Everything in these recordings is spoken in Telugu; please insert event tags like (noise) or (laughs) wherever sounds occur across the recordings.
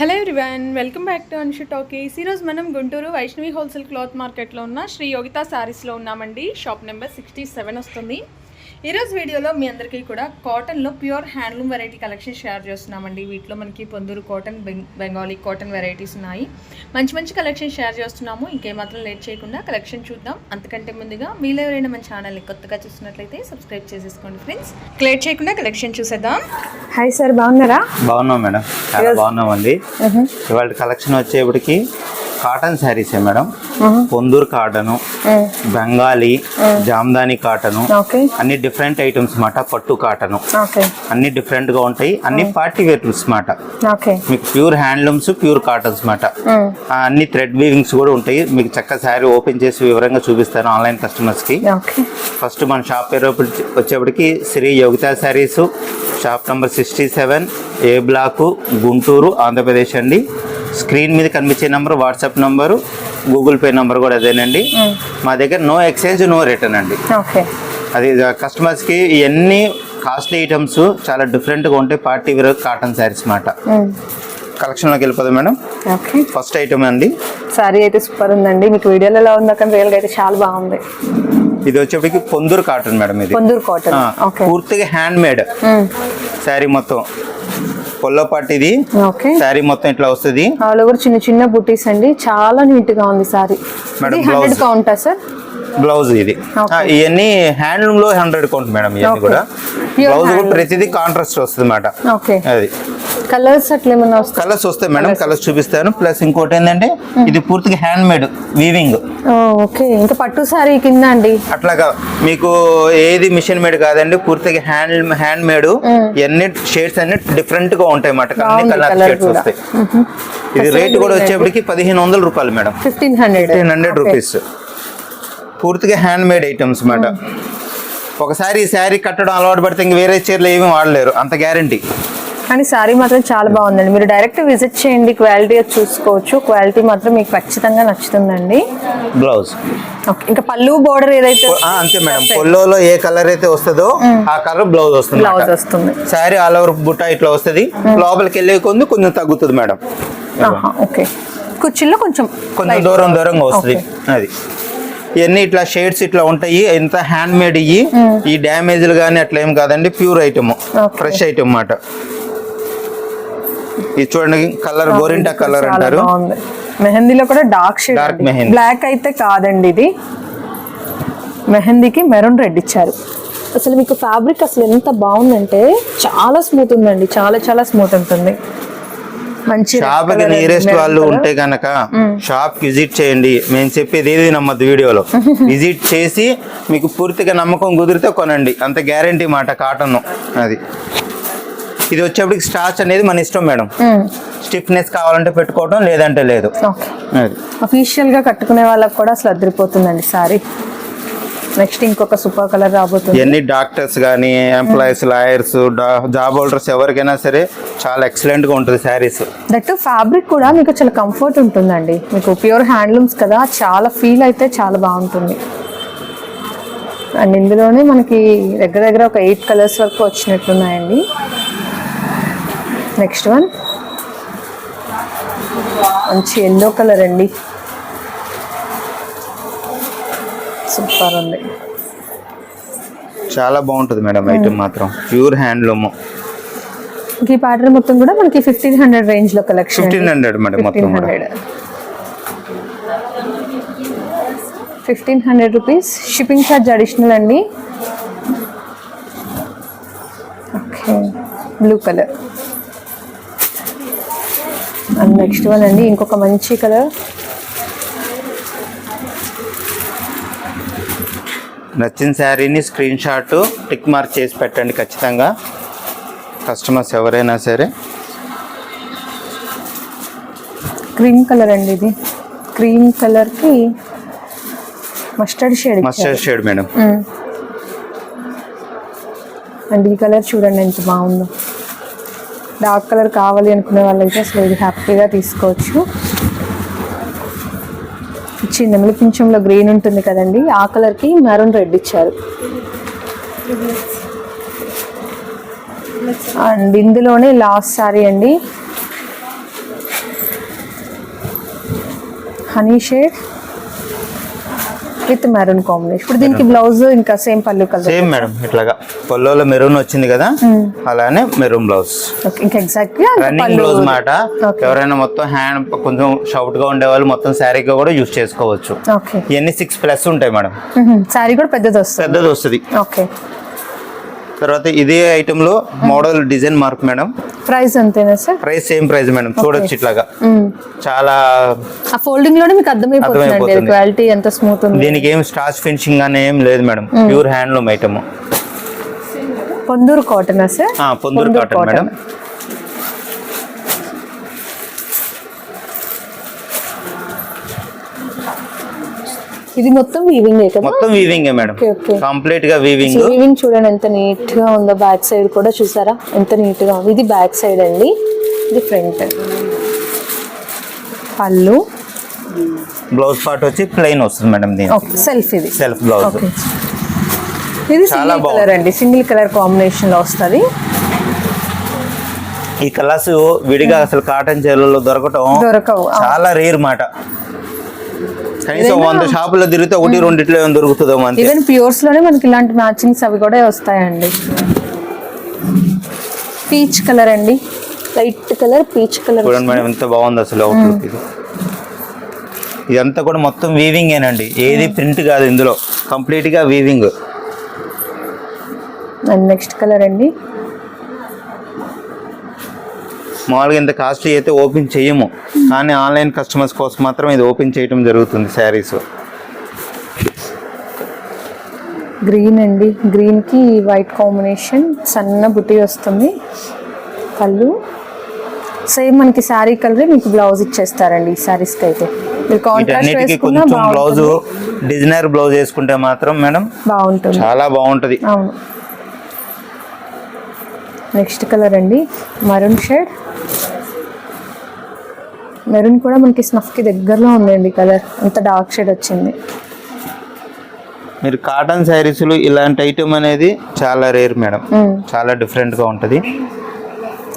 Hello everyone welcome back to Anshu talkies. ఈరోజు మనం గుంటూరు వైష్ణవి హోల్సేల్ క్లాత్ మార్కెట్లో ఉన్న శ్రీ యోగిత శారీస్లో ఉన్నామండి. షాప్ నెంబర్ సిక్స్టీ సెవెన్ వస్తుంది. ఈరోజు వీడియోలో మీ అందరికీ కూడా కాటన్లో pure handloom variety collection share చేస్తున్నామండి. వీటిలో మనకి పొందూరు కాటన్ బెంగ్ బెంగాలీ కాటన్ వెరైటీస్ ఉన్నాయి. మంచి మంచి కలెక్షన్ షేర్ చేస్తున్నాము. ఇంకేమాత్రం లేట్ చేయకుండా కలెక్షన్ చూద్దాం. అంతకంటే ముందుగా మీలో ఎవరైనా మన ఛానల్ని కొత్తగా చూస్తున్నట్లయితే సబ్స్క్రైబ్ చేసేసుకోండి ఫ్రెండ్స్. లేట్ చేయకుండా కలెక్షన్ చూసేద్దాం. హాయ్ సార్ బాగున్నారా? బాగున్నాం మేడం. చాలా బాగున్నామండి. ఇవాళ కలెక్షన్ వచ్చేప్పటికి cotton శారీసే madam. Ponduru cotton Bengali Jamdani cotton అన్ని డిఫరెంట్ ఐటమ్స్ మాట పట్టు కాటను. అన్ని డిఫరెంట్గా ఉంటాయి. అన్ని పార్టీ వేర్స్ మాట. మీకు ప్యూర్ హ్యాండ్లూమ్స్ ప్యూర్ కాటన్స్ మాట. అన్ని థ్రెడ్ వీవింగ్స్ కూడా ఉంటాయి. మీకు చక్క శారీ ఓపెన్ చేసి వివరంగా చూపిస్తాను ఆన్లైన్ కస్టమర్స్కి ఫస్ట్ మన షాప్ పేరు వచ్చి- వచ్చేప్పటికి Shri Yogitha Sarees. Shop number sixty seven ఏ బ్లాకు గుంటూరు ఆంధ్రప్రదేశ్ అండి. స్క్రీన్ మీద కనిపించే number WhatsApp number Google Pay number కూడా అదేనండి. మా. దగ్గర నో ఎక్స్చేంజ్ నో రిటర్న్ అండి. అది కస్టమర్స్కి ఇవన్నీ కాస్ట్లీ ఐటమ్స్ చాలా డిఫరెంట్గా ఉంటాయి. పార్టీ వేర్ కాటన్ శారీస్ మాట. కలెక్షన్లోకి వెళ్ళిపోదాం మేడం. ఓకే. ఫస్ట్ ఐటమ్ అండి. సారీ అయితే సూపర్ ఉందండి. మీకు వీడియోలో ఎలా ఉందో కానీ రియల్గా అయితే చాలా బాగుంది. ఇది వచ్చేప్పటికి పొందూరు కాటన్ మేడం ఇది. పొందూరు కాటన్ పూర్తిగా హ్యాండ్ మేడ్ శారీ మొత్తం. పొల్లపాటి ఇది ఓకే. శారీ మొత్తం ఇట్లా వస్తుంది. ఆల్ ఓవర్ చిన్న చిన్న బుటీస్ అండి. చాలా నీట్గా ఉంది సారీ ఇది హండ్రెడ్. కౌంటా సార్? బ్లౌజ్ ఇది. ఇవన్నీ హ్యాండ్లూమ్లో హండ్రెడ్ కౌంట్ మేడం ఇవన్నీ. కూడా. బ్లౌజ్ కూడా. ప్రతిదీ కాంట్రాస్ట్ వస్తుంది అన్నమాట ఓకే. అది. కలర్స్ అట్లా కలర్స్ వస్తాయి? మేడం కలర్స్ చూపిస్తాను. ప్లస్ ఇంకోటి ఏంటంటే ఇది పూర్తిగా హ్యాండ్ మేడ్ వీవింగ్ ఓకే. ఇంకా పట్టు సారీ కింద అండి? అట్లాగా మీకు ఏది మిషన్ మేడ్ కాదండి పూర్తిగా హ్యాండ్ హ్యాండ్ మేడ్. ఇవన్నీ షేడ్స్ అన్ని డిఫరెంట్గా ఉంటాయి అన్నమాట. అన్ని కలర్ షేడ్స్. వస్తాయి. ఇది రేట్ కూడా వచ్చేప్పటికి పదిహేను వందల రూపాయలు madam. Fifteen hundred. Fifteen hundred rupees. పూర్తిగా హ్యాండ్ మేడ్ ఐటమ్స్ అన్నమాట. ఒకసారి ఈ శారీ కట్టడం అలవాటు పడితే ఇంక వేరే చీరలు ఏమీ వాడలేరు. అంత గ్యారంటీ కానీ సారీ మాత్రం చాలా బాగుందండి. మీరు డైరెక్ట్ విజిట్ చేయండి క్వాలిటీ చూసుకోవచ్చు. క్వాలిటీ మాత్రం మీకు ఖచ్చితంగా నచ్చుతుందండి. బ్లౌజ్. ఇంకా పళ్ళు బోర్డర్ ఏదైతే అంతే మేడం. ఏ కలర్ అయితే వస్తుందో ఆ కలర్ బ్లౌజ్ వస్తుంది బ్లౌజ్ వస్తుంది. శారీ ఆల్ ఓవర్ బుట్ట ఇట్లా వస్తుంది. లోపలికి వెళ్ళే కొంది కొంచెం తగ్గుతుంది మేడం. ఓకే. కుర్చీలో కొంచెం కొంచెం. దూరం దూరంగా వస్తుంది. అది. ఇవన్నీ ఇట్లా షేడ్స్ ఇట్లా ఉంటాయి. ఎంత హ్యాండ్ మేడ్ ఇవి ఈ డ్యామేజ్లు కానీ అట్లా ఏం కాదండి. Pure item. ఫ్రెష్ ఐటమ్ అన్నమాట. ఇది చూడండి కలర్ గోరింటా కలర్ అంటారు. మెహందీలో కూడా డార్క్ షేడ్ మెహందీ. బ్లాక్ అయితే కాదండి ఇది. మెహందీకి మెరూన్ రెడ్ ఇచ్చారు. అసలు మీకు ఫ్యాబ్రిక్ అసలు ఎంత బాగుందంటే చాలా స్మూత్ ఉందండి. చాలా చాలా స్మూత్ ఉంటుంది. మంచి షాప్కి నియరెస్ట్ వాళ్ళు. ఉంటే గనక షాప్కి విజిట్ చేయండి. మేము చెప్పేది ఏది నమ్మద్దు వీడియోలో. (laughs) విజిట్ చేసి మీకు పూర్తిగా నమ్మకం కుదిరితే కొనండి. అంత గ్యారంటీ మాట కాటన్ అది. ఇది వచ్చేప్పటికి స్టార్చ్ అనేది మన ఇష్టం మేడం. స్టిఫ్నెస్ కావాలంటే పెట్టుకోవడం లేదంటే లేదు. అఫీషియల్గా కట్టుకునే వాళ్ళకి కూడా అసలు అదిరిపోతుందండి సారీ. నెక్స్ట్ ఇంకొక సూపర్ కలర్ రాబోతుంది. ఇవన్నీ డాక్టర్స్ కానీ ఎంప్లాయీస్ లాయర్స్ జాబ్ హోల్డర్స్ ఎవరికైనా సరే చాలా ఎక్సలెంట్గా ఉంటుంది శారీస్ దట్ ఫ్యాబ్రిక్ కూడా మీకు చాలా కంఫర్ట్ ఉంటుందండి. మీకు ప్యూర్ హ్యాండ్లూమ్స్ కదా చాలా ఫీల్ అయితే చాలా బాగుంటుంది. అండ్ ఇందులోనే మనకి దగ్గర దగ్గర ఒక ఎయిట్ కలర్స్ వరకు వచ్చినట్లున్నాయండి. నెక్స్ట్ వన్ మంచి ఎల్లో కలర్ అండి. సూపర్ ఉంది. చాలా బాగుంటుంది మేడం ఐటమ్ మాత్రం. ప్యూర్ హ్యాండ్లూమ్ ఈ ప్యాటర్న్ మొత్తం కూడా మనకి ఫిఫ్టీన్ హండ్రెడ్ రేంజ్లో కలెక్షన్ ఫిఫ్టీన్ హండ్రెడ్ మేడం మొత్తం fifteen hundred rupees shipping charge additional అండి. Okay blue colour and next one అండి ఇంకొక మంచి కలర్. నచ్చిన శారీని స్క్రీన్ షాట్ టిక్ మార్క్ చేసి పెట్టండి ఖచ్చితంగా. కస్టమర్స్ ఎవరైనా సరే. క్రీమ్ కలర్ అండి ఇది. క్రీమ్ కలర్కి mustard shade mustard shade madam and ఈ కలర్ చూడండి ఎంత బాగుందో. డార్క్ కలర్ కావాలి అనుకునే వాళ్ళైతే అసలు ఇది హ్యాపీగా తీసుకోవచ్చు. ఇచ్చింది మిలిపించంలో గ్రీన్ ఉంటుంది కదండి. ఆ కలర్కి మెరూన్ రెడ్ ఇచ్చారు. అండ్ ఇందులోనే లాస్ట్ శారీ అండి. Honey shade. With maroon combination. ఇప్పుడు దీనికి బ్లౌజ్ ఇంకా సేమ్ పళ్ళు కలర్ సేమ్ మేడం ఇట్లాగా. పళ్ళోలో మెరూన్ వచ్చింది కదా? అలానే మెరూన్ బ్లౌజ్ ఇంకా ఎగ్జాక్ట్గా రన్నింగ్ బ్లౌజ్ మాట. ఎవరైనా మొత్తం హ్యాండ్ కొంచెం షౌట్గా ఉండే వాళ్ళు మొత్తం శారీగా కూడా యూజ్ చేసుకోవచ్చు. ఇవన్నీ సిక్స్ ప్లస్ ఉంటాయి మేడం శారీ కూడా పెద్దది వస్తుంది. పెద్దది వస్తుంది. ఓకే తర్వాత ఇదే ఐటమ్లో model design mark madam price అంతేనా sir? Price same price madam చూడొచ్చు ఇట్లాగా. చాలా ఆ ఫోల్డింగ్లోనే మీకు అర్థమైపోతుంది. క్వాలిటీ ఎంత స్మూత్ ఉంది. దీనికి ఏం స్టార్చ్ ఫినిషింగ్ అని ఏం లేదు madam pure handloom item Ponduru కాటనా sir? Ponduru cotton madam ఇది మొత్తం వీవింగ్ మొత్తం వీవింగ్ మేడం. కంప్లీట్గా వీవింగ్ వీవింగ్ చూడండి ఎంత నీట్గా ఉందో బ్యాక్ సైడ్ కూడా చూసారా? ఎంత నీట్గా ఉంది. ఇది బ్యాక్ సైడ్ అండి. ఇది ఫ్రంట్ పళ్ళు. బ్లౌజ్ పార్ట్ వచ్చి ప్లెయిన్ వస్తుంది మేడం దీని ఓకే సెల్ఫ్ ఇది. సెల్ఫ్ బ్లౌజ్ ఓకే ఇది సింగిల్. కలర్ అండి. సింగిల్ కలర్ కాంబినేషన్లో వస్తుంది. ఈ కలర్స్ విడిగా అసలు కాటన్ చీరలలో దొరకటం దొరకవు. చాలా రేర్ మాట. కనీసం వంద షాపుల్లో తిరిగితే ఒకటి రెండిట్లో ఏమైనా దొరుకుతుందేమో అంతే. ఈవెన్ ప్యూర్స్లోనే మనకి ఇలాంటి మ్యాచింగ్స్ అవి కూడా వస్తాయండి. పీచ్ కలర్ అండి. లైట్ కలర్ పీచ్ కలర్ చూడండి మేడం ఎంత బాగుంది అసలు అవుట్లుక్ ఇది. ఇదంతా కూడా మొత్తం వీవింగ్ ఏనండి. ఏది ప్రింట్ కాదు ఇందులో. కంప్లీట్గా వీవింగ్ నెక్స్ట్ కలర్ అండి. మామూలుగా ఇంత కాస్ట్లీ అయితే ఓపెన్ చేయము. కానీ ఆన్లైన్ కస్టమర్స్ కోసం మాత్రం ఇది ఓపెన్ చేయడం జరుగుతుంది శారీస్. గ్రీన్ అండి. గ్రీన్కి వైట్ కాంబినేషన్ సన్న బుట్టి వస్తుంది. పళ్ళు సేమ్ మనకి శారీ కలర్ మీకు బ్లౌజ్ ఇచ్చేస్తారండి ఈ శారీస్కి అయితే. మీరు కాంట్రాస్ట్ కొంచెం బ్లౌజ్ డిజైనర్ బ్లౌజ్ వేసుకుంటే మాత్రం మేడం బాగుంటుంది. చాలా బాగుంటది. అవును. నెక్స్ట్ కలర్ అండి. మరూన్ షేడ్ మెరూన్ కూడా మనకి స్నఫ్కి దగ్గరలో ఉందండి కలర్. అంత డార్క్ షేడ్ వచ్చింది. మీరు కాటన్ శారీస్లు ఇలాంటి ఐటమ్ అనేది చాలా రేర్ మేడం మ్మ్. చాలా డిఫరెంట్గా ఉంటది.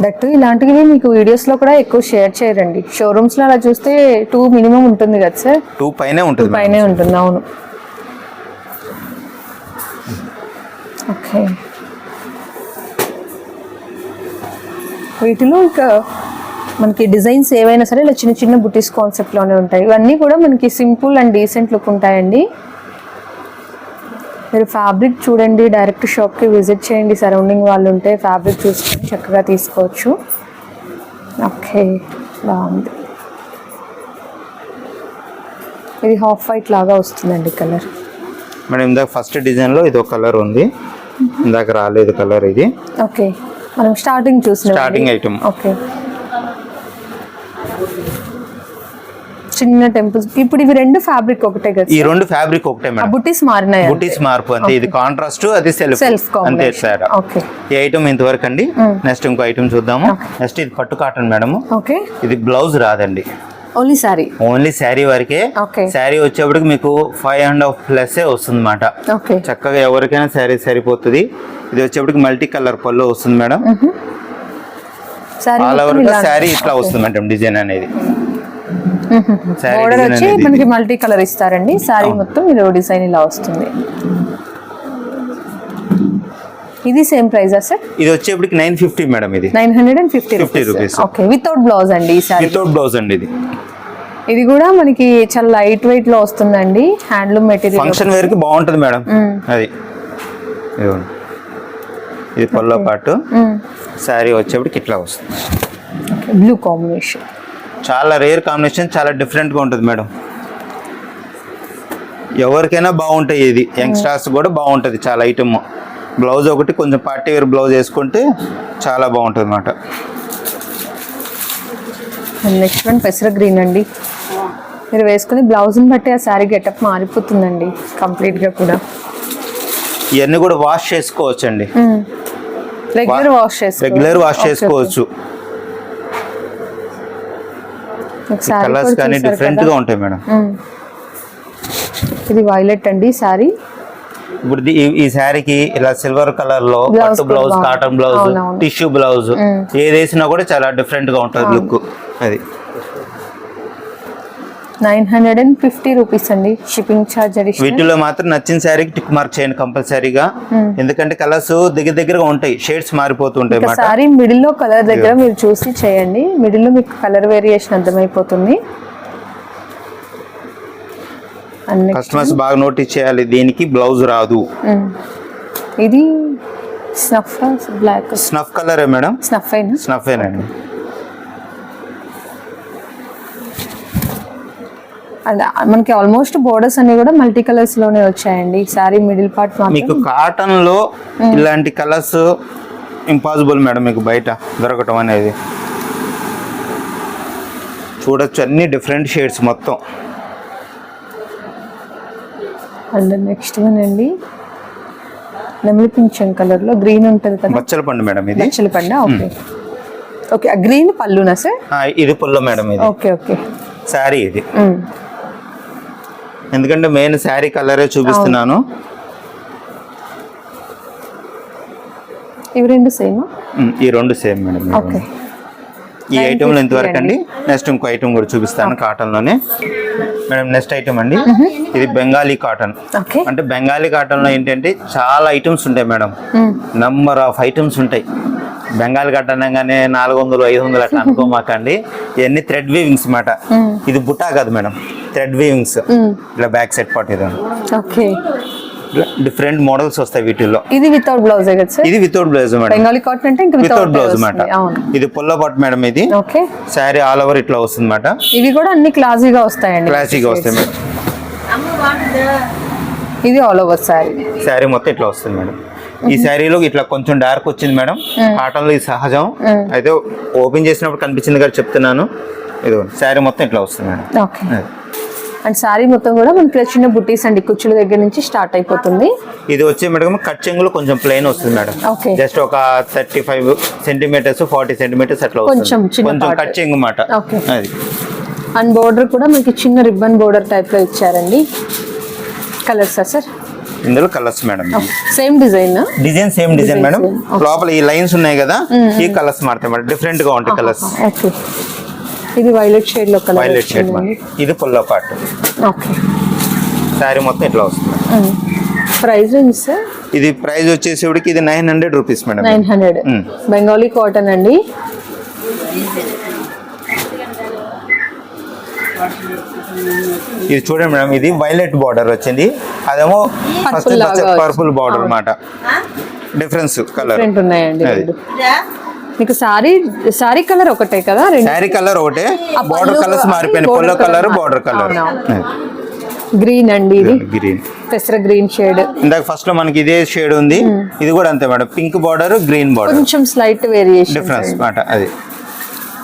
దట్టు ఇలాంటివి మీకు వీడియోస్లో కూడా ఎక్కువ షేర్ చేయరండి. షోరూమ్స్లో అలా చూస్తే టూ మినిమం ఉంటుంది కదా సార్ టూ పైనే ఉంటుంది. పైనే ఉంటుంది అవును. ఓకే వీటిలో ఇంకా మనకి డిజైన్స్ ఏవైనా సరే ఇలా చిన్న చిన్న బుటీస్ కాన్సెప్ట్లోనే ఉంటాయి. ఇవన్నీ కూడా మనకి సింపుల్ అండ్ డీసెంట్ లుక్ ఉంటాయండి. మీరు ఫ్యాబ్రిక్ చూడండి డైరెక్ట్ షాప్కి విజిట్ చేయండి. సరౌండింగ్ వాళ్ళు ఉంటే ఫ్యాబ్రిక్ చూసుకొని చక్కగా తీసుకోవచ్చు. ఓకే బాగుంది. ఇది హాఫ్ వైట్ లాగా వస్తుందండి కలర్ మేడం ఇందాక ఫస్ట్ డిజైన్లో ఇది ఒక కలర్ ఉంది. ఇందాక రాలేదు కలర్ ఇది. ఓకే. మనం స్టార్టింగ్ చూసిన Starting item. ఓకే చిన్న టెంపుల్స్ ఇప్పుడు ఇవి రెండు ఫ్యాబ్రిక్ ఒకటే కదా ఈ రెండు ఫ్యాబ్రిక్ ఒకటే మేడం. బుటీస్ మారినాయి బుటీస్ మార్పు అంతే. ఇది కాంట్రాస్ట్ అది సెల్ఫ్ సెల్ఫ్ అంతే తేడా ఓకే ఈ ఐటమ్ ఇంతవరకు అండి. నెక్స్ట్ ఇంకో ఐటమ్ చూద్దాము. నెక్స్ట్ ఇది పట్టు కాటన్ మేడం. ఓకే ఇది బ్లౌజ్ రాదండి. ఓన్లీ సారీ ఓన్లీ శారీ వరకే. శారీ వచ్చేప్పటికి మీకు ఫైవ్ అండ్ హాఫ్ ప్లస్ వస్తుంది అనమాట ఓకే. చక్కగా ఎవరికైనా శారీ సరిపోతుంది. ఇది వచ్చేప్పటికి మల్టీ కలర్ పళ్ళు వస్తుంది మేడం. సారీ ఆల్ ఓవర్గా శారీ ఇట్లా వస్తుంది మేడం డిజైన్ అనేది. శారీ బోర్డర్ వచ్చి మనకి మల్టీ కలర్ ఇస్తారండి. సారీ మొత్తం ఇది డిజైన్ ఇలా వస్తుంది. ఇది సేమ్ ప్రైజా సార్ ఇది వచ్చేప్పటికి నైన్ ఫిఫ్టీ మేడం ఇది. Nine hundred and fifty 50 rupees. Okay without blouse అండి ఈ సారీ వితౌట్ బ్లౌజ్ అండి ఇది. ఇది కూడా మనకి చాలా లైట్ వెయిట్లో వస్తుందండి. హ్యాండ్లూమ్ మెటీరియల్ ఫంక్షన్ వేర్కి బాగుంటది మేడం అది. ఇదిగోండి. ఇది పల్లో పాటు. శారీ వచ్చేప్పటికి ఇట్లా వస్తుంది. బ్లూ కాంబినేషన్ చాలా రేర్ కాంబినేషన్ చాలా డిఫరెంట్గా ఉంటుంది మేడం ఎవరికైనా బాగుంటాయి ఇది. యంగ్స్టర్స్ కూడా బాగుంటుంది చాలా ఐటమ్ బ్లౌజ్ ఒకటి కొంచెం పార్టీ వేర్ బ్లౌజ్ వేసుకుంటే చాలా బాగుంటుంది అనమాట నెక్స్ట్ వన్ పెసర గ్రీన్ అండి. మీరు వేసుకుని బ్లౌజ్ని బట్టి ఆ శారీ గెటప్ మారిపోతుందండి కంప్లీట్గా కూడా. ఇవన్నీ కూడా వాష్ చేసుకోవచ్చు. అండి రెగ్యులర్ వాష్ చేసుకో రెగ్యులర్ వాష్ చేసుకోవచ్చు కలర్స్ కానీ డిఫరెంట్గా ఉంటాయి మేడం. ఇది వైలెట్ అండి శారీ. ఇప్పుడు ఈ- శారీకి ఇలా సిల్వర్ కలర్లో పట్టు blouse. Cotton blouse. Tissue blouse ఏది వేసినా కూడా చాలా డిఫరెంట్గా ఉంటుంది లుక్ అది. Nine hundred and fifty rupees అండి. షిప్పింగ్ ఛార్జ్ వీటిలో మాత్రం నచ్చిన శారీకి టిక్ మార్క్ చేయండి కంపల్సరీగా. ఎందుకంటే కలర్స్ దగ్గర దగ్గరగా ఉంటాయి. షేడ్స్ మారిపోతుంటాయి సారీ మిడిల్లో కలర్ దగ్గర మీరు చూసి చేయండి. మిడిల్లో మీకు కలర్ వేరియేషన్ అర్థమైపోతుంది. కస్టమర్స్ బాగా నోటీస్ చేయాలి దీనికి బ్లౌజ్ రాదు. ఇది స్నఫ్ బ్లాక్. స్నఫ్ కలరే మేడం? స్నఫ్ అయినా? స్నఫేనండి అండ్ మనకి ఆల్మోస్ట్ బోర్డర్స్ అన్ని కూడా మల్టీ కలర్స్లోనే వచ్చాయండి. సారీ మిడిల్ పార్ట్ మీకు కాటన్లో ఇలాంటి కలర్స్ ఇంపాసిబుల్ మేడం మీకు బయట దొరకటం అనేది. చూడొచ్చు అన్ని డిఫరెంట్ షేడ్స్ మొత్తం. అండ్ నెక్స్ట్ వన్ అండి నెమలి పింఛన్ కలర్లో గ్రీన్ ఉంటుంది కదా. బచ్చల పండు మేడం ఇది. నచ్చల పండ ఓకే. ఓకే గ్రీన్ పళ్ళునా సార్? ఆ, ఇది పుల్ల మేడం ఇది. Okay okay. శారీ ఇది. ఎందుకంటే మెయిన్ శారీ కలరే చూపిస్తున్నాను. ఇవి రెండు సేమ్? ఈ రెండు సేమ్ మేడం ఈ ఓకే. ఈ ఐటెంలో ఇంతవరకు అండి. నెక్స్ట్ ఇంకో ఐటెం కూడా చూపిస్తాను కాటన్లోనే. మేడం నెక్స్ట్ ఐటమ్ అండి. ఇది బెంగాలీ కాటన్. అంటే బెంగాలీ కాటన్లో ఏంటంటే చాలా ఐటమ్స్ ఉంటాయి మేడం. నంబర్ ఆఫ్ ఐటమ్స్ ఉంటాయి. బెంగాలీ కాటన్ అనగానే నాలుగు వందలు ఐదు వందలు అట్లా అనుకోమాకండి. ఇవన్నీ థ్రెడ్ వీవింగ్స్ మాట ఇది బుట్టా కాదు మేడం. Thread weavings. ఇలా బ్యాక్ సెట్ పార్ట్ ఇది. ఓకే. డిఫరెంట్ మోడల్స్ వస్తాయి వీటిల్లో. ఇది వితౌట్ బ్లౌజ్ సార్? ఇది without blouse madam. Bengali cotton అంటే ఇంకా వితౌట్ బ్లౌజ్ మాట ఇది పుల్ల పట్టు మేడం ఇది. ఓకే. శారీ ఆల్ ఓవర్ ఇట్లా వస్తుంది మాట ఇవి కూడా అన్ని క్లాసీగా వస్తాయండి. క్లాసిక్ వస్తాయి మేడం. ఇది ఆల్ ఓవర్ సారీ శారీ మొత్తం ఇట్లా వస్తుంది మేడం. ఈ శారీలో ఇట్లా కొంచెం డార్క్ వచ్చింది మేడం. కాటన్లో ఇది సహజం. అయితే ఓపెన్ చేసినప్పుడు కనిపించింది కదా చెప్తున్నాను. ఇది శారీ మొత్తం ఇట్లా వస్తుంది మేడం. ఓకే అండ్ సారీ మొత్తం కూడా మనకి చిన్న బుట్టీస్ అండి కుచ్చుల దగ్గర నుంచి స్టార్ట్ అయిపోతుంది. ఇది వచ్చే మేడం కట్ చెంగులో కొంచెం ప్లెయిన్ వస్తుంది మేడం. జస్ట్ ఒక thirty five centimetres forty centimetres అట్లా కొంచెం కొంచెం. కట్ చెంగు మాట. అది. అండ్ బోర్డర్ కూడా మనకి చిన్న రిబ్బన్ బోర్డర్ టైప్లో ఇచ్చారండి. కలర్సా సార్? ఇందులో colours madam. Same design design same design madam. లోపల ఈ లైన్స్ ఉన్నాయి కదా ఈ కలర్స్ మారుతాయి మేడం. డిఫరెంట్గా ఉంటాయి కలర్స్ ఇది వైలెట్ షేడ్లో కలర్ వైలెట్ షేడ్ ఇది పుల్ల పార్ట్ ఓకే. శారీ మొత్తం ఇట్లా వస్తుంది. Price range sir? ఇది ప్రైస్ వచ్చేసేవాడికి ఇది nine hundred rupees madam. Nine hundred. Bengali cotton అండి. ఇది చూడండి మేడం ఇది వైలెట్ బార్డర్ వచ్చింది. అదేమో ఫస్ట్ పర్పుల్ బార్డర్ అన్నమాట. డిఫరెన్స్ కలర్ ఉన్నాయండి మీకు సారీ సారీ కలర్ ఒకటే కదా శారీ కలర్ ఒకటే. బార్డర్ కలర్స్ మారిపోయినాయి. పొల్లో కలర్ బార్డర్ కలర్ గ్రీన్ అండి ఇది. గ్రీన్ పెసర గ్రీన్ షేడ్ ఇందాక ఫస్ట్లో మనకి ఇదే షేడ్ ఉంది. ఇది కూడా అంతే madam. Pink border green border కొంచెం స్లైట్ వేరియేషన్ డిఫరెన్స్ మాట అది.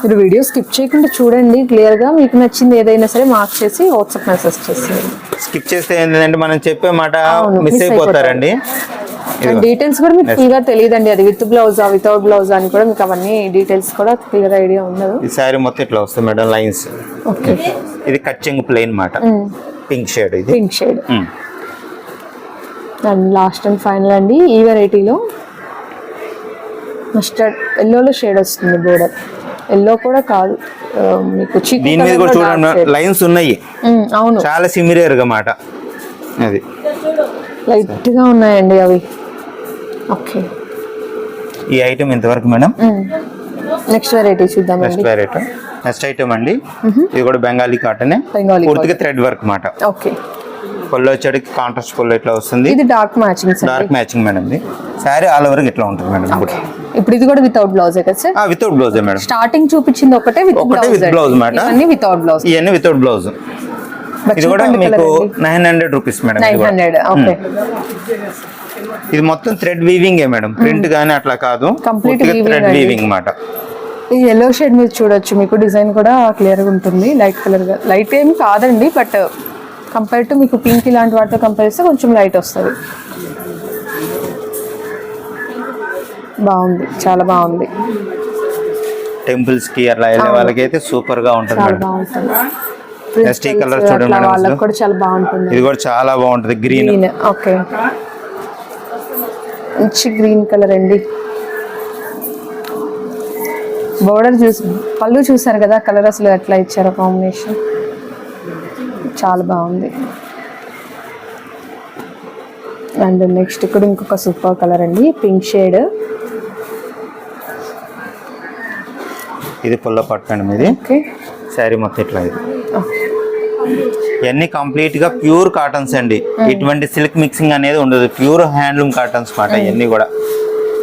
మీరు వీడియో స్కిప్ చేయకుండా చూడండి క్లియర్గా మీకు నచ్చింది ఏదైనా సరే మార్క్ చేసి వాట్సాప్ మెసేజ్ చేసేయండి స్కిప్ చేస్తే ఏంటంటే మనం చెప్పే మాట మిస్ అయిపోతారండి డీటెయిల్స్ కూడా మీకు ఫుల్గా తెలియదండి. అది విత్ బ్లౌజా వితౌట్ బ్లౌజ్ అని కూడా మీకు అవన్నీ డీటెయిల్స్ కూడా క్లియర్ ఐడియా ఉండదు. ఈ శారీ మొత్తం ఇట్లా వస్తుంది మేడం లైన్స్ ఓకే ఇది కచ్చింగ్ ప్లెయిన్ మాట. పింక్ షేడ్ ఇది. Pink shade. And last and final అండి ఈ వెరైటీలో మస్టర్డ్ ఎల్లోలో షేడ్ వస్తుంది బోర్డర్ ఎల్లో కూడా కాదు. మీకు దీని మీద కూడా చూడండి. లైన్స్ ఉన్నాయి. అవును. చాలా సిమిలియర్గా మాట. అది. లైట్గా ఉన్నాయండి అవి. ఓకే. ఈ ఐటమ్ ఇంతవరకు మేడం? నెక్స్ట్ వెరైటీ చూద్దామండి. నెక్స్ట్ వెరైట్ నెక్స్ట్ ఐటమ్ అండి. ఇది కూడా బెంగాలీ కాటనే పూర్తిగా థ్రెడ్ వర్క్ మాట. ఓకే. పొల్లో వచ్చేటికి కాంట్రాస్ట్ పొల్లో ఇట్లా వస్తుంది. ఇది dark matching dark matching madam ఇది. శారీ ఆల్ ఓవర్ ఇట్లా ఉంటుంది మేడం ఇప్పుడు. ఇది కూడా వితౌట్ బ్లౌజే కదా sir without blouse madam starting చూపించింది ఒకటే విత్ ఒకటే బ్లౌజ్ with blouse మాట. ఇవన్నీ వితౌట్ బ్లౌజ్ ఇవన్నీ వితౌట్ బ్లౌజ్ ఇది కూడా మీకు నైన్ హండ్రెడ్ రూపీస్ మేడం ఇది నైన్. హండ్రెడ్ ఓకే ఇది మొత్తం థ్రెడ్ వీవింగ్ మేడం ప్రింట్ గానీ అట్లా కాదు. Weaving thread. వీవింగ్ మాట. ఈ ఎల్లో షేడ్ మీద చూడొచ్చు. మీకు డిజైన్ కూడా క్లియర్గా ఉంటుంది. లైట్ కలర్గా. లైట్ ఏమి కాదండి బట్ కంపేర్ టు మీకు పింక్ ఇలాంటి వాటితో కంపేర్ చేస్తే కొంచెం లైట్ వస్తుంది. బాగుంది చాలా బాగుంది. టెంపుల్స్కి అట్లా వెళ్ళే వాళ్ళకి అయితే సూపర్గా ఉంటుంది Principals చూడండి వాళ్ళకి. కూడా చాలా బాగుంటుంది. ఇది కూడా చాలా బాగుంటుంది. గ్రీన్ గ్రీన్ ఓకే మంచి గ్రీన్ కలర్ అండి. బోర్డర్ చూసి పళ్ళు చూసారు కదా కలర్ అసలు ఎట్లా ఇచ్చారో కాంబినేషన్ చాలా బాగుంది. అండ్ నెక్స్ట్ కూడా ఇంకొక సూపర్ కలర్ అండి పింక్ షేడ్. ఇది పుల్ల పట్టు ఇది ఓకే. శారీ మొత్తం ఇట్లా ఇది. ఇవన్నీ కంప్లీట్గా ప్యూర్ కాటన్స్ అండి. ఇటువంటి సిల్క్ మిక్సింగ్ అనేది ఉండదు. ప్యూర్ హ్యాండ్లూమ్ కాటన్స్ మాట ఇవన్నీ కూడా.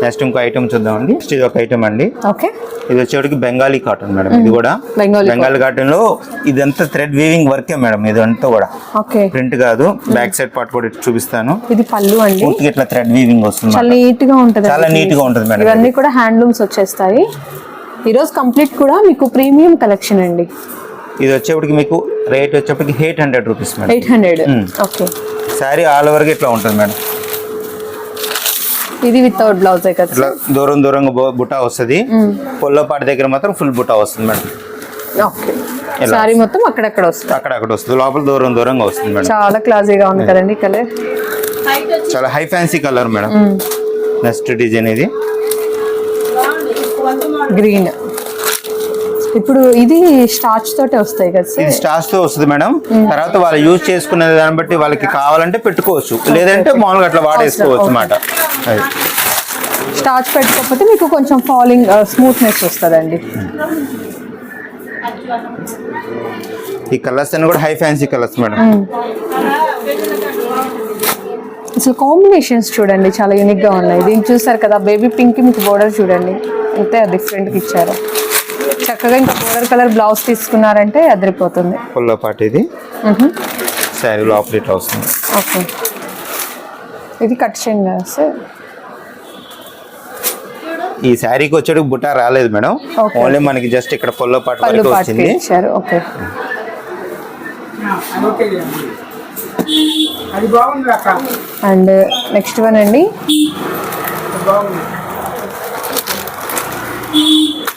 నెక్స్ట్ ఇంకో ఐటమ్ చూద్దామండి. నెక్స్ట్ ఇది ఒక ఐటమ్ అండి. ఓకే. ఇది వచ్చేటికి బెంగాలీ కాటన్ మేడం. ఇది కూడా బెంగాలీ కాటన్. లో ఇదంతా థ్రెడ్ వీవింగ్ వర్కే మేడం ఇదంతా కూడా. ఓకే. ప్రింట్ కాదు బ్యాక్ సైడ్ పార్ట్ కూడా ఇటు చూపిస్తాను. ఇది పళ్ళు అండి. పూర్తిగా ఇట్లా థ్రెడ్ వీవింగ్ వస్తుంది చాలా నీట్గా ఉంటది చాలా నీట్గా ఉంటుంది మేడం ఇవన్నీ కూడా హ్యాండ్లూమ్స్ వచ్చేస్తాయి. ఈరోజు కంప్లీట్ కూడా మీకు ప్రీమియం కలెక్షన్ అండి. ఇది వచ్చేప్పటికి మీకు రేట్ వచ్చేప్పటికి eight hundred rupees madam. Eight hundred. Okay. Sari all over ఇట్లా ఉంటుంది మేడం. ఇది వితౌట్ బ్లౌజ్ కదా. దూరం దూరంగా బుటా వస్తుంది. పొల్లపాటి దగ్గర మాత్రం ఫుల్ బుటా వస్తుంది మేడం. సారీ మొత్తం అక్కడక్కడ వస్తుంది. అక్కడ అక్కడ వస్తుంది. లోపల దూరం దూరంగా వస్తుంది మేడం. చాలా క్లాసీగా ఉంది కదండి కలర్ చాలా high fancy colour madam. Next design ఇది. గ్రీన్ ఇప్పుడు ఇది స్టార్చ్ తోటే వస్తాయి కదా ఇది సార్ స్టార్స్తో వస్తుంది మేడం. తర్వాత వాళ్ళు యూజ్ చేసుకునే దాన్ని బట్టి వాళ్ళకి కావాలంటే పెట్టుకోవచ్చు. లేదంటే మామూలుగా అట్లా వాడేసుకోవచ్చు అన్నమాట. స్టార్చ్ పెట్టుకోకపోతే మీకు కొంచెం ఫాలింగ్ స్మూత్నెస్ వస్తుందండి. ఈ కలర్స్ అన్ని కూడా హై ఫ్యాన్సీ కలర్స్ మేడం. అసలు కాంబినేషన్స్ చూడండి చాలా యూనిక్గా ఉన్నాయి. దీన్ని చూసారు కదా బేబీ పింక్ మీకు బోర్డర్ చూడండి. అంతే డిఫరెంట్ ఇచ్చారు. చక్కగా ఇంకా బోర్డర్ కలర్ బ్లౌజ్ తీసుకున్నారంటే అదిరిపోతుంది. పొల్లపాటి ఇది. శారీ లోపల ఇట్లా వస్తుంది ఓకే. ఇది కట్ చేయండి కదా సార్. ఈ శారీకి వచ్చేటికి బుట్ట రాలేదు మేడం. ఓన్లీ మనకి జస్ట్ ఇక్కడ పొల్లపాటి పళ్ళు వరకు వచ్చింది. ఓకే. అది బాగుంది అక్క. అండ్ నెక్స్ట్ వన్ అండి.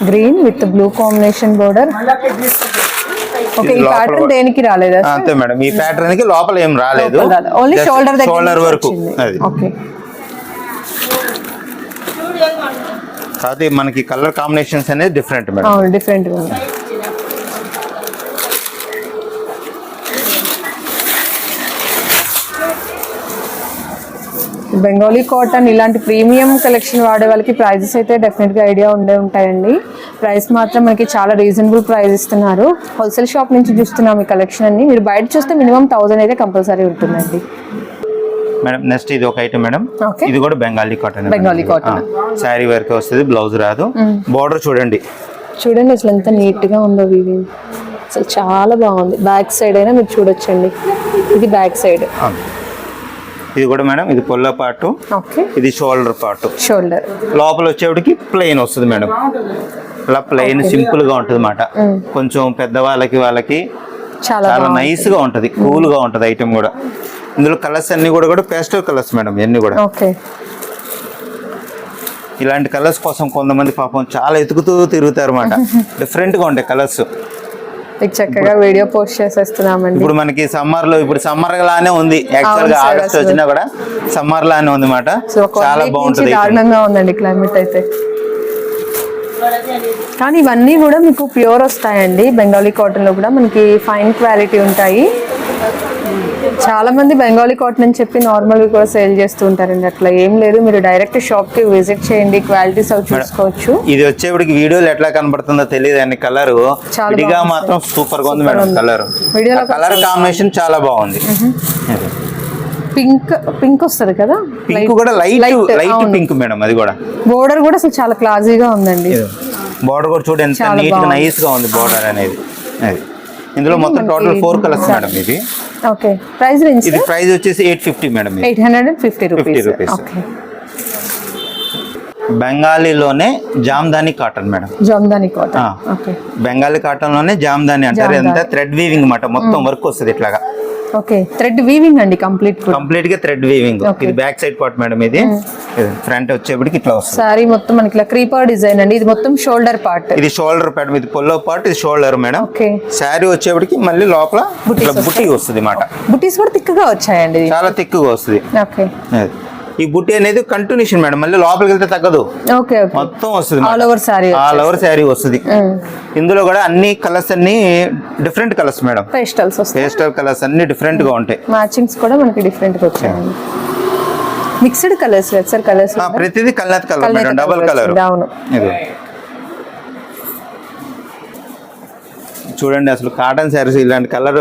Green with blue combination border okay ఈ ప్యాటర్న్ దేనికి రాలేదా అంతే మేడం. ఈ ప్యాటర్న్కి లోపల ఏం రాలేదు. ఓన్లీ షోల్డర్ షోల్డర్ వరకు. ఓకే మనకి కలర్ కాంబినేషన్స్ అనేది different madam different Bengali cotton ఇలాంటి ప్రీమియం కలెక్షన్ వాడే వాళ్ళకి ప్రైజెస్ అయితే డెఫినెట్గా ఐడియా ఉండే ఉంటాయండి. ప్రైస్ మాత్రం మనకి చాలా రీజనబుల్ ప్రైస్ ఇస్తున్నారు. హోల్సేల్ షాప్ నుంచి చూస్తున్నాం ఈ కలెక్షన్ అన్ని. మీరు బయట చూస్తే మినిమం థౌసండ్ అయితే కంపల్సరీ ఉంటుందండి. మేడం నెక్స్ట్ ఇది ఒక ఐటమ్ మేడం. ఇది కూడా బెంగాలీ కాటన్ బెంగాలీ cotton. శారీ వరకు వస్తుంది బ్లౌజ్ రాదు. బార్డర్ చూడండి. చూడండి అసలు ఎంత నీట్గా ఉందో వీవింగ్ అసలు చాలా బాగుంది. బ్యాక్ సైడ్ అయినా మీరు చూడొచ్చండి. ఇది బ్యాక్ సైడ్. ఇది కూడా మేడం ఇది పొల్ల పాటు. ఓకే ఇది షోల్డర్ పార్ట్ షోల్డర్ లోపల వచ్చేటికి ప్లెయిన్ వస్తుంది మేడం అలా ప్లెయిన్ సింపుల్గా ఉంటుంది అన్నమాట కొంచెం పెద్దవాళ్ళకి వాళ్ళకి చాలా నైస్గా ఉంటది కూల్గా ఉంటది ఐటమ్ కూడా. ఇందులో కలర్స్ అన్ని కూడా కూడా పేస్టల్ కలర్స్ మేడం ఇవన్నీ కూడా. ఇలాంటి కలర్స్ కోసం కొంతమంది పాపం చాలా ఎతుకుతూ తిరుగుతారు అన్నమాట డిఫరెంట్ (laughs) గా ఉంటాయి కలర్స్ చక్కగా వీడియో పోస్ట్ చేసేస్తున్నామండి. ఇప్పుడు మనకి సమ్మర్లో ఇప్పుడు సమ్మర్ లానే ఉంది. యాక్చువల్గా ఆగస్ట్. వచ్చినా కూడా సమ్మర్ లానే ఉంది ఒక చాలా బాగుంటది. దారుణంగా ఉందండి క్లైమేట్ అయితే. కానీ ఇవన్నీ కూడా మీకు ప్యూర్ వస్తాయండి. బెంగాలీ కాటన్లో కూడా మనకి ఫైన్ క్వాలిటీ ఉంటాయి. చాలా మంది బెంగాలీ కాటన్ అని చెప్పి నార్మల్ కూడా సేల్ చేస్తూ ఉంటారండి. అట్లా ఏం లేదు. మీరు డైరెక్ట్ షాప్కి విజిట్ చేయండి. క్వాలిటీస్ అవి చూసుకోవచ్చు. ఇది వచ్చేప్పటికి వీడియోలో ఎట్లా కనబడుతుందో తెలియదు అండి. కలర్ చాలా విడిగా మాత్రం సూపర్గా ఉంది మేడం. కలర్. కలర్ కాంబినేషన్ చాలా బాగుంది. పింక్ పింక్ వస్తుంది కదా? పింక్ కూడా లైట్ లైట్ పింక్ మేడం అది కూడా. బోర్డర్ కూడా అసలు చాలా క్లాసీగా ఉందండి. బార్డర్ కూడా చూడండి ఎంత నీట్గా. నైస్గా ఉంది బార్డర్ అనేది. అది. ఇందులో మొత్తం టోటల్ ఫోర్ కలర్స్ మేడం ఇది. ఓకే ప్రైస్ రేంజ్ ఇది ప్రైస్ వచ్చేసి eight fifty madam eight hundred and fifty rupees. Okay బెంగాలీలోనే Jamdani cotton madam. Jamdani cotton Bengali కాటన్లోనే Jamdani అంటారు. ఎంత థ్రెడ్ వీవింగ్ అన్నమాట. మొత్తం వర్క్ వస్తుంది ఇట్లాగా. ఓకే థ్రెడ్ వీవింగ్ అండి కంప్లీట్ కంప్లీట్గా థ్రెడ్ వీవింగ్. ఇది బ్యాక్ సైడ్ పార్ట్ మేడం ఇది. ఫ్రంట్ వచ్చేప్పటికి ఇట్లా వస్తుంది. సారీ మొత్తం మనకి ఇలా క్రీపర్ డిజైన్ అండి. ఇది మొత్తం షోల్డర్ పార్ట్ ఇది షోల్డర్ ప్యాడ్ ఇది పొల్లో పార్ట్ ఇది షోల్డర్ మేడం ఓకే శారీ వచ్చేప్పటికి మళ్ళీ లోపల బుట్టి వస్తుంది మాట. బుటీస్ కూడా తిక్కగా వచ్చాయండి. చాలా థిక్గా వస్తుంది. ఓకే. ఈ బుట్టి అనేది కంటిన్యూషన్ మేడం మళ్ళీ లోపలికి వెళ్తే తగ్గదు. మొత్తం వస్తుంది all over sari all over sari వస్తుంది. ఇందులో కూడా అన్ని కలర్స్ అన్ని different colours madam pastels pastel colours అన్ని డిఫరెంట్గా ఉంటాయి. మ్యాచింగ్స్ కూడా మనకి డిఫరెంట్గా వచ్చాయండి మిక్స్డ్ కలర్స్ సార్ కలర్స్ ప్రతిదీ కలర్ కల్నేత మేడం డబల్ కలర్ అవును. చూడండి అసలు కాటన్ శారీస్ ఇలాంటి కలర్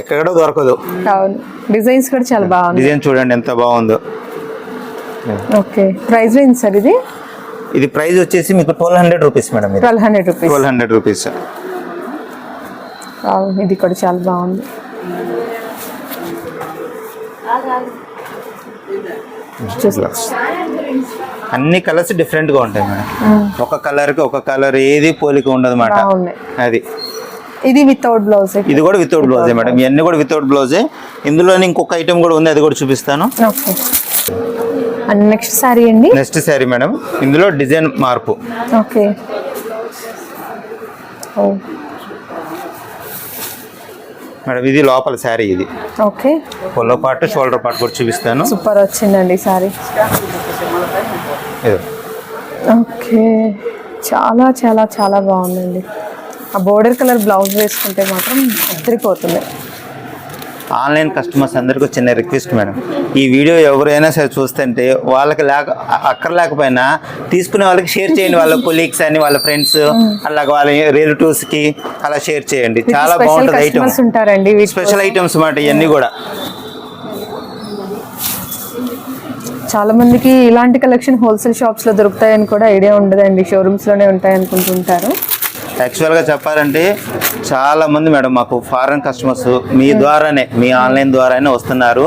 ఎక్కడో దొరకదు. అవును. డిజైన్స్ కూడా చాలా బాగుంది డిజైన్ చూడండి ఎంత బాగుందో. ఓకే ప్రైస్ రేంజ్ సార్ ఇది? ఇది ప్రైస్ వచ్చేసి మీకు ట్వెల్వ్ హండ్రెడ్ రూపీస్ మేడం ఇది. Twelve hundred rupees twelve hundred rupees ఇది కూడా చాలా బాగుంది. అన్ని కలర్స్ డిఫరెంట్గా ఉంటాయి మేడం ఒక కలర్కి ఒక కలర్ ఏది పోలిక ఉండదు మాట. అది. ఇది వితౌట్ బ్లౌజ్ ఇది కూడా వితౌట్ బ్లౌజే మేడం ఇవన్నీ కూడా వితౌట్ బ్లౌజే ఇందులోనే ఇంకొక ఐటమ్ కూడా ఉంది అది కూడా చూపిస్తాను. నెక్స్ట్ సారీ అండి? నెక్స్ట్ శారీ మేడం ఇందులో డిజైన్ మార్పు. ఓకే మేడం ఇది లోపల శారీ ఇది. ఓకే పొల్లో పార్ట్ షోల్డర్ పార్ట్ కూడా చూపిస్తాను. సూపర్ వచ్చిందండి సారీ. ఓకే చాలా చాలా చాలా బాగుందండి. ఆ బోర్డర్ కలర్ బ్లౌజ్ వేసుకుంటే మాత్రం అద్దరిపోతుంది. ఆన్లైన్ కస్టమర్స్ అందరికీ చిన్న రిక్వెస్ట్ మేడం. ఈ వీడియో ఎవరైనా సరే చూస్తుంటే వాళ్ళకి లేక అక్కర్ లేకపోయినా తీసుకునే వాళ్ళకి షేర్ చేయండి. వాళ్ళ కొలీగ్స్ అని వాళ్ళ ఫ్రెండ్స్ అలాగే వాళ్ళ రిలేటివ్స్కి అలా షేర్ చేయండి. చాలా బాగుంటుంది ఐటమ్ కస్టమర్స్ ఉంటారండి స్పెషల్ ఐటమ్స్ మాట ఇవన్నీ కూడా. చాలా మందికి ఇలాంటి కలెక్షన్ హోల్సేల్ షాప్స్లో దొరుకుతాయని కూడా ఐడియా ఉండదండి. షోరూమ్స్లోనే ఉంటాయి అనుకుంటుంటారు యాక్చువల్గా చెప్పాలంటే చాలా మంది మేడం మాకు ఫారెన్ కస్టమర్స్ మీ ద్వారానే మీ ఆన్లైన్ ద్వారానే వస్తున్నారు.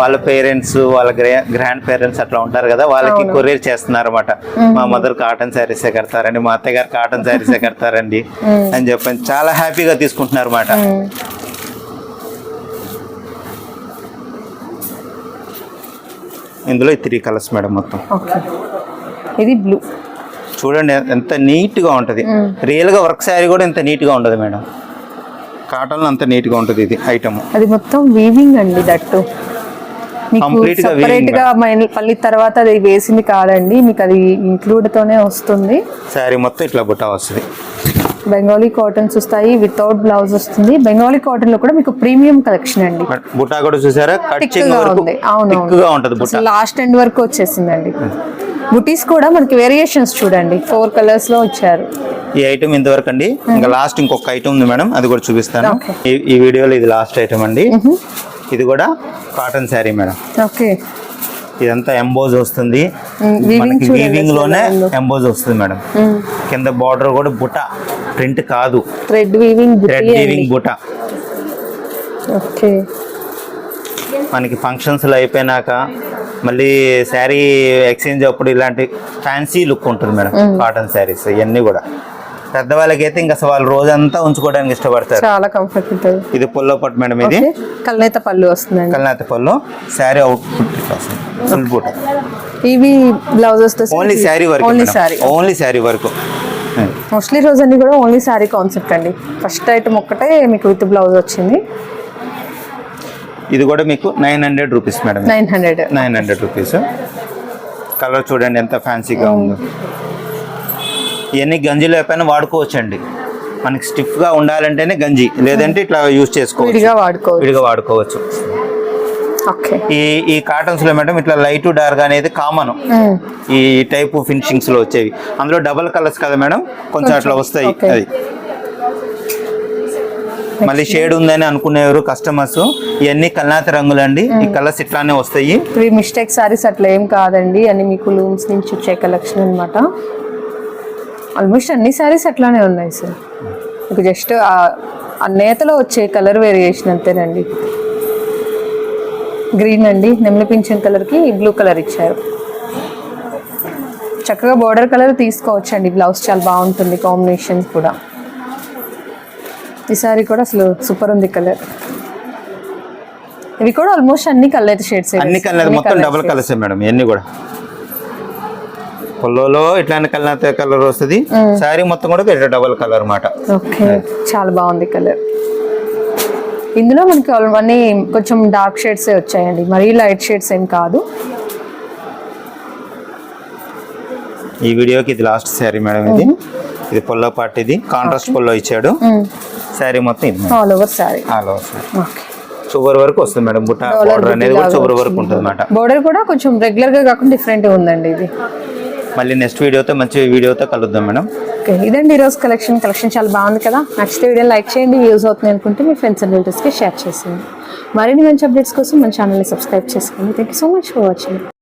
వాళ్ళ పేరెంట్స్ వాళ్ళ గ్రాండ్ పేరెంట్స్ అట్లా ఉంటారు కదా వాళ్ళకి కొరియర్ చేస్తున్నారు అనమాట మా మదర్ కాటన్ శారీసే కడతారండి మా అత్తగారు కాటన్ శారీసే కడతారండి అని చెప్పని చాలా హ్యాపీగా తీసుకుంటున్నారు అన్నమాట ఇందులో త్రీ కలర్స్ మేడం మొత్తం. ఇది బ్లూ చూడండి ఎంత నీట్గా ఉంటది. రియల్గా వర్క్ శారీ కూడా ఇంత నీట్గా ఉండదు మేడం. కాటన్ అంత నీట్గా ఉంటది ఇది ఐటమ్ అది మొత్తం వీవింగ్ అండి దట్టు. సపరేట్గా మళ్ళీ తర్వాత అది వేసింది కాదండి మీకు అది ఇంక్లూడ్ తోనే వస్తుంది. మొత్తం ఇట్లా బుట్ట వస్తుంది. బెంగాలీ కాటన్స్ వస్తాయి వితౌట్ బ్లౌజ్ వస్తుంది. బెంగాలీ కాటన్లో కూడా మీకు ప్రీమియం కలెక్షన్ అండి. బట్ బుట్ట కూడా చూసారా? లాస్ట్ ఎండ్ వరకు వచ్చేసిందండి. బుటీస్ కూడా మనకి వేరియేషన్స్ చూడండి. ఫోర్ కలర్స్లో ఇచ్చారు ఈ ఐటమ్ ఇంతవరకు అండి ఇంకా లాస్ట్ ఇంకొక ఐటమ్ ఉంది మేడం. అది కూడా చూపిస్తాను. ఈ- వీడియోలో ఇది లాస్ట్ ఐటమ్ అండి. ఇది కూడా కాటన్ శారీ మేడం. ఓకే. ఇదంతా ఎంబోజ్ వస్తుంది. మనకి వీవింగ్లోనే ఎంబోజ్ వస్తుంది మేడం. కింద బార్డర్ కూడా బుట్ట ప్రింట్ కాదు. థ్రెడ్ వీవింగ్ థ్రెడ్ బుటీ వీవింగ్ బుట్ట ఓకే. మనకి ఫంక్షన్స్లో అయిపోయినాక మళ్ళీ శారీ ఎక్స్చేంజ్ అప్పుడు ఇలాంటి ఫ్యాన్సీ లుక్ ఉంటుంది మేడం కాటన్ శారీస్ ఇవన్నీ కూడా. పెద్దవాళ్ళకి అయితే ఇంకా అసలు వాళ్ళు రోజంతా ఉంచుకోవడానికి ఇష్టపడతారు. చాలా కంఫర్ట్ ఉంటుంది. ఇది పుల్లో పట్టు మేడం ఇది. కల్నేత పళ్ళు వస్తుందండి. కల్నాథ పళ్ళు శారీ అవుట్ వస్తుంది ఫుల్ బూట. ఇవి బ్లౌజ్ వస్తే only sari work only sari. Only sari వరకు. మోస్ట్లీ రోజు అన్ని కూడా ఓన్లీ శారీ కాన్సెప్ట్ అండి. ఫస్ట్ ఐటమ్ ఒక్కటే మీకు విత్ బ్లౌజ్ వచ్చింది. ఇది కూడా మీకు nine hundred rupees madam nine hundred nine hundred rupees colour చూడండి ఎంత ఫ్యాన్సీగా ఉందో. ఇవన్నీ గంజిలో ఎప్పుడైనా వాడుకోవచ్చండి. మనకి స్టిఫ్గా ఉండాలంటేనే గంజి లేదంటే ఇట్లా యూజ్ చేసుకోవచ్చు. విడిగా వాడుకోవచ్చు. విడిగా వాడుకోవచ్చు. ఓకే. ఈ ఈ కాటన్స్లో మేడం ఇట్లా లైట్ డార్క్ అనేది కామన్ ఈ టైప్ ఫినిషింగ్స్లో వచ్చేవి. అందులో డబల్ కలర్స్ కదా మేడం కొంచెం అట్లా వస్తాయి. అది. మళ్ళీ షేడ్ ఉందని అనుకునేవారు కస్టమర్స్ ఇవన్నీ కల్నాథ రంగులండి. ఈ కలర్స్ ఇట్లానే వస్తాయి. ఇవి మిస్టేక్ సారీస్ అట్లా ఏం కాదండి. అన్ని మీకు లూమ్స్ నుంచి వచ్చే కలెక్షన్ అనమాట ఆల్మోస్ట్ అన్ని సారీస్ అట్లానే ఉన్నాయి సార్ మీకు జస్ట్ ఆ నేతలో వచ్చే కలర్ వేరియేషన్ అంతేనండి. గ్రీన్ అండి. నెమలి పింఛన్ కలర్కి బ్లూ కలర్ ఇచ్చారు. చక్కగా బోర్డర్ కలర్ తీసుకోవచ్చు అండి బ్లౌజ్ చాలా బాగుంటుంది కాంబినేషన్ కూడా. ఈ సారీ కూడా అసలు సూపర్ ఉంది కలర్. ఇవి కూడా ఆల్మోస్ట్ అన్ని కలర్ షేడ్స్ అన్ని కలర్ మొత్తం డబల్ కలర్స్ మేడం ఇవన్నీ కూడా. పొల్లోలో ఇట్లాంటి కలర్ కలర్ వస్తుంది. శారీ మొత్తం కూడా వేరే డబల్ కలర్ అన్నమాట. ఓకే చాలా బాగుంది కలర్ ఇందులో మనకి అన్నీ కొంచెం డార్క్ షేడ్స్ వచ్చాయండి. మరీ లైట్ షేడ్స్ ఏం కాదు. ఈ వీడియోకి ఇది లాస్ట్ శారీ మేడం ఇది. ఇది పొల్లో పార్ట్ ఇది. కాంట్రాస్ట్ పొల్లో ఇచ్చాడు. శారీ మొత్తం ఇది all over sari. All over sari. చివరి వరకు వస్తుంది మేడం బుట్ట బార్డర్ అనేది కూడా చివరి వరకు ఉంటుంది అనమాట బోర్డర్ కూడా కొంచెం రెగ్యులర్గా కాకుండా డిఫరెంట్గా ఉందండి ఇది. మళ్ళీ నెక్స్ట్ వీడియోతో మంచి వీడియోతో కలుద్దాం మేడం. ఓకే ఇదండి ఈరోజు కలెక్షన్ కలెక్షన్ చాలా బాగుంది కదా. నచ్చితే వీడియో లైక్ చేయండి యూజ్ అవుతుంది అనుకుంటే మీ ఫ్రెండ్స్ అండ్ రిలేటివ్స్కి షేర్ చేసేయండి. మరిన్ని మంచి అప్డేట్స్ కోసం మన ఛానల్ని సబ్స్క్రైబ్ చేసుకోండి. Thank you so much for watching